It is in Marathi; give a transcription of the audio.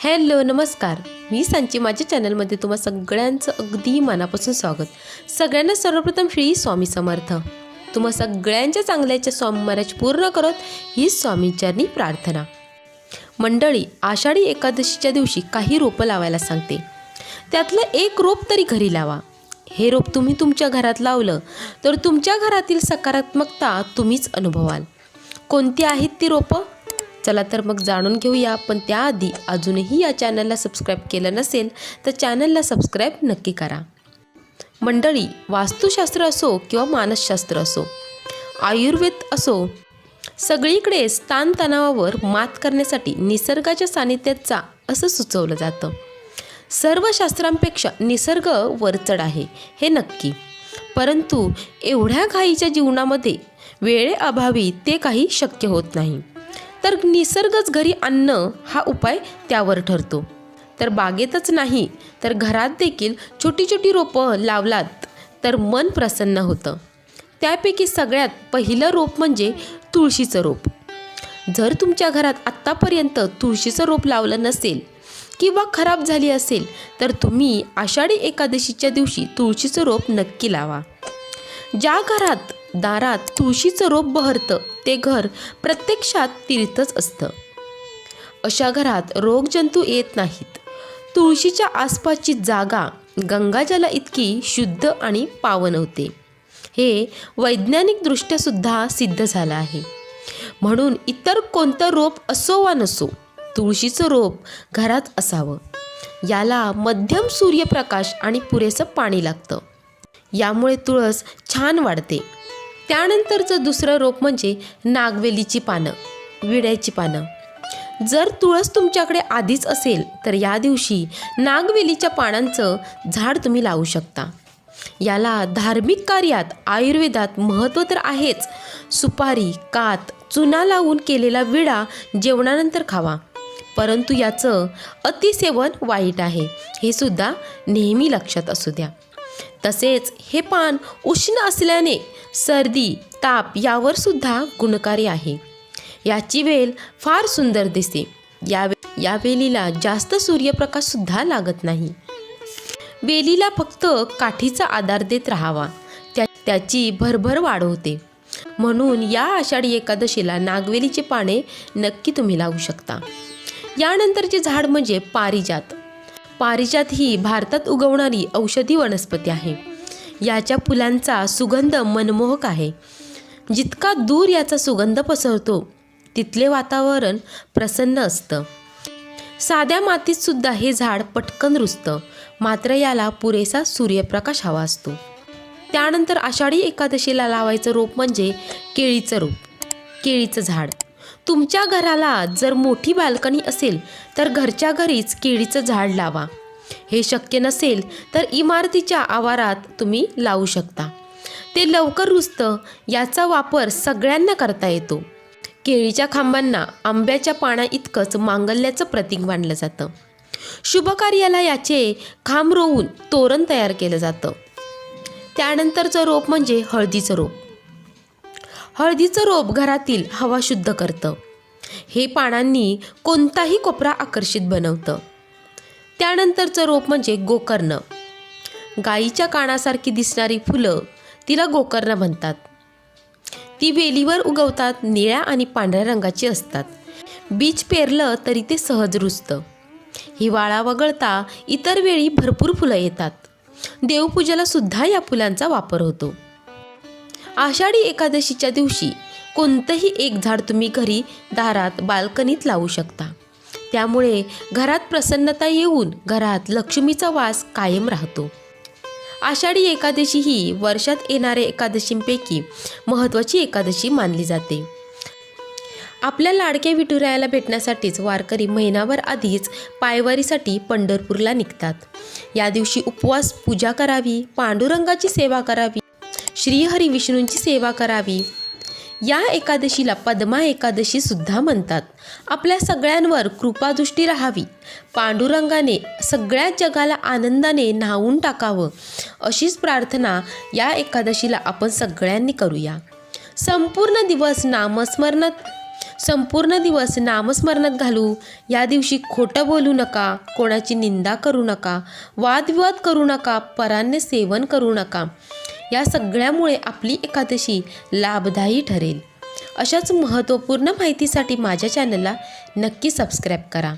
हॅलो नमस्कार. मी सांची माझ्या चॅनलमध्ये तुम्हा सगळ्यांचं अगदी मनापासून स्वागत. सगळ्यांना सर्वप्रथम श्री स्वामी समर्थ. तुम्हा सगळ्यांच्या चांगल्याच्या स्वामी महाराज पूर्ण करत ही स्वामींच्यानी प्रार्थना. मंडळी आषाढी एकादशीच्या दिवशी काही रोपं लावायला सांगते. त्यातलं एक रोप तरी घरी लावा. हे रोप तुम्ही तुमच्या घरात लावलं तर तुमच्या घरातील सकारात्मकता तुम्हीच अनुभवाल. कोणती आहेत ती रोपं? चला तर मग जाणून घेऊया पण त्याआधी अजूनही या चॅनलला सबस्क्राईब केलं नसेल तर चॅनलला सबस्क्राईब नक्की करा. मंडळी वास्तुशास्त्र असो किंवा मानसशास्त्र असो आयुर्वेद असो सगळीकडे ताणतणावावर मात करण्यासाठी निसर्गाच्या सानिध्यात जा असं सुचवलं जातं. सर्व शास्त्रांपेक्षा निसर्ग वरचढ आहे हे नक्की. परंतु एवढ्या घाईच्या जीवनामध्ये वेळेअभावी ते काही शक्य होत नाही. तर निसर्गच घरी आणणं हा उपाय त्यावर ठरतो. तर बागेतच नाही तर घरात देखील छोटी छोटी रोपं लावलात तर मन प्रसन्न होतं. त्यापैकी सगळ्यात पहिलं रोप म्हणजे तुळशीचं रोप. जर तुमच्या घरात आत्तापर्यंत तुळशीचं रोप लावलं नसेल किंवा खराब झाली असेल तर तुम्ही आषाढी एकादशीच्या दिवशी तुळशीचं रोप नक्की लावा. ज्या घरात दारात तुळशीचं रोप बहरतं ते घर प्रत्यक्षात तीर्थच असतं. अशा घरात रोगजंतू येत नाहीत. तुळशीच्या आसपासची जागा गंगाजला इतकी शुद्ध आणि पावन होते. हे वैज्ञानिकदृष्ट्यासुद्धा सिद्ध झालं आहे. म्हणून इतर कोणतं रोप असो वा नसो तुळशीचं रोप घरात असावं. याला मध्यम सूर्यप्रकाश आणि पुरेसं पाणी लागतं. यामुळे तुळस छान वाढते. त्यानंतरचं दुसरं रोप म्हणजे नागवेलीची पानं विड्याची पानं. जर तुळस तुमच्याकडे आधीच असेल तर या दिवशी नागवेलीच्या पानांचं झाड तुम्ही लावू शकता. याला धार्मिक कार्यात आयुर्वेदात महत्त्व तर आहेच. सुपारी कात चुना लावून केलेला विडा जेवणानंतर खावा. परंतु याचं अतिसेवन वाईट आहे हे सुद्धा नेहमी लक्षात असू द्या. तसेच हे पान उष्ण असल्याने सर्दी ताप यावर सुद्धा गुणकारी आहे. याची वेल फार सुंदर दिसते. या या वेलीला जास्त सूर्यप्रकाशसुद्धा लागत नाही. वेलीला फक्त काठीचा आधार देत राहावा. त्या त्याची भरभर वाढ होते. म्हणून या आषाढी एकादशीला नागवेलीचे पाने नक्की तुम्ही लावू शकता. यानंतरचे झाड म्हणजे पारिजात. पारिजात ही भारतात उगवणारी औषधी वनस्पती आहे. याच्या फुलांचा सुगंध मनमोहक आहे. जितका दूर याचा सुगंध पसरतो तिथले वातावरण प्रसन्न असतं. साध्या मातीत सुद्धा हे झाड पटकन रुजतं मात्र याला पुरेसा सूर्यप्रकाश हवा असतो. त्यानंतर आषाढी एकादशीला लावायचं रोप म्हणजे केळीचं रोप केळीचं झाड. तुमच्या घराला जर मोठी बाल्कनी असेल तर घरच्या घरीच केळीचं झाड लावा. हे शक्य नसेल तर इमारतीच्या आवारात तुम्ही लावू शकता. ते लवकर रुजतं याचा वापर सगळ्यांना करता येतो. केळीच्या खांबांना आंब्याच्या पाना इतकंच मांगल्याचं प्रतीक मानलं जातं. शुभकार्याला याचे खांब रोवून तोरण तयार केलं जातं. त्यानंतरचं रोप म्हणजे हळदीचं रोप. हळदीचं रोप घरातील हवा शुद्ध करतं. हे पानांनी कोणताही कोपरा आकर्षित बनवतं. त्यानंतरचं रोप म्हणजे गोकर्ण. गाईच्या कानासारखी दिसणारी फुलं तिला गोकर्ण म्हणतात. ती वेलीवर उगवतात निळ्या आणि पांढऱ्या रंगाची असतात. बीज पेरलं तरी ते सहज रुजतं. हिवाळा वगळता इतर वेळी भरपूर फुलं येतात. देवपूजेला सुद्धा या फुलांचा वापर होतो. आषाढी एकादशीच्या दिवशी कोणतंही एक झाड तुम्ही घरी दारात बाल्कनीत लावू शकता. त्यामुळे घरात प्रसन्नता येऊन घरात लक्ष्मीचा वास कायम राहतो. आषाढी एकादशी ही वर्षात येणाऱ्या एकादशींपैकी महत्त्वाची एकादशी मानली जाते. आपल्या लाडक्या विठुरायाला भेटण्यासाठीच वारकरी महिनाभर आधीच पायवारीसाठी पंढरपूरला निघतात. या दिवशी उपवास पूजा करावी पांडुरंगाची सेवा करावी श्रीहरी विष्णूंची सेवा करावी या एकादशीला पद्मा एकादशी सुद्धा म्हणतात. आपल्या सगळ्यांवर कृपादृष्टी राहावी. पांडुरंगाने सगळ्या जगाला आनंदाने न्हावून टाकावं अशीच प्रार्थना या एकादशीला आपण सगळ्यांनी करूया. संपूर्ण दिवस नामस्मरणात संपूर्ण दिवस नामस्मरणात घालू. या दिवशी खोटं बोलू नका कोणाची निंदा करू नका वादविवाद करू नका परान्य सेवन करू नका. या सगळ्यामुळे आपली एकादशी लाभदायी ठरेल. अशाच महत्त्वपूर्ण माहितीसाठी माझ्या चॅनलला नक्की सबस्क्राईब करा.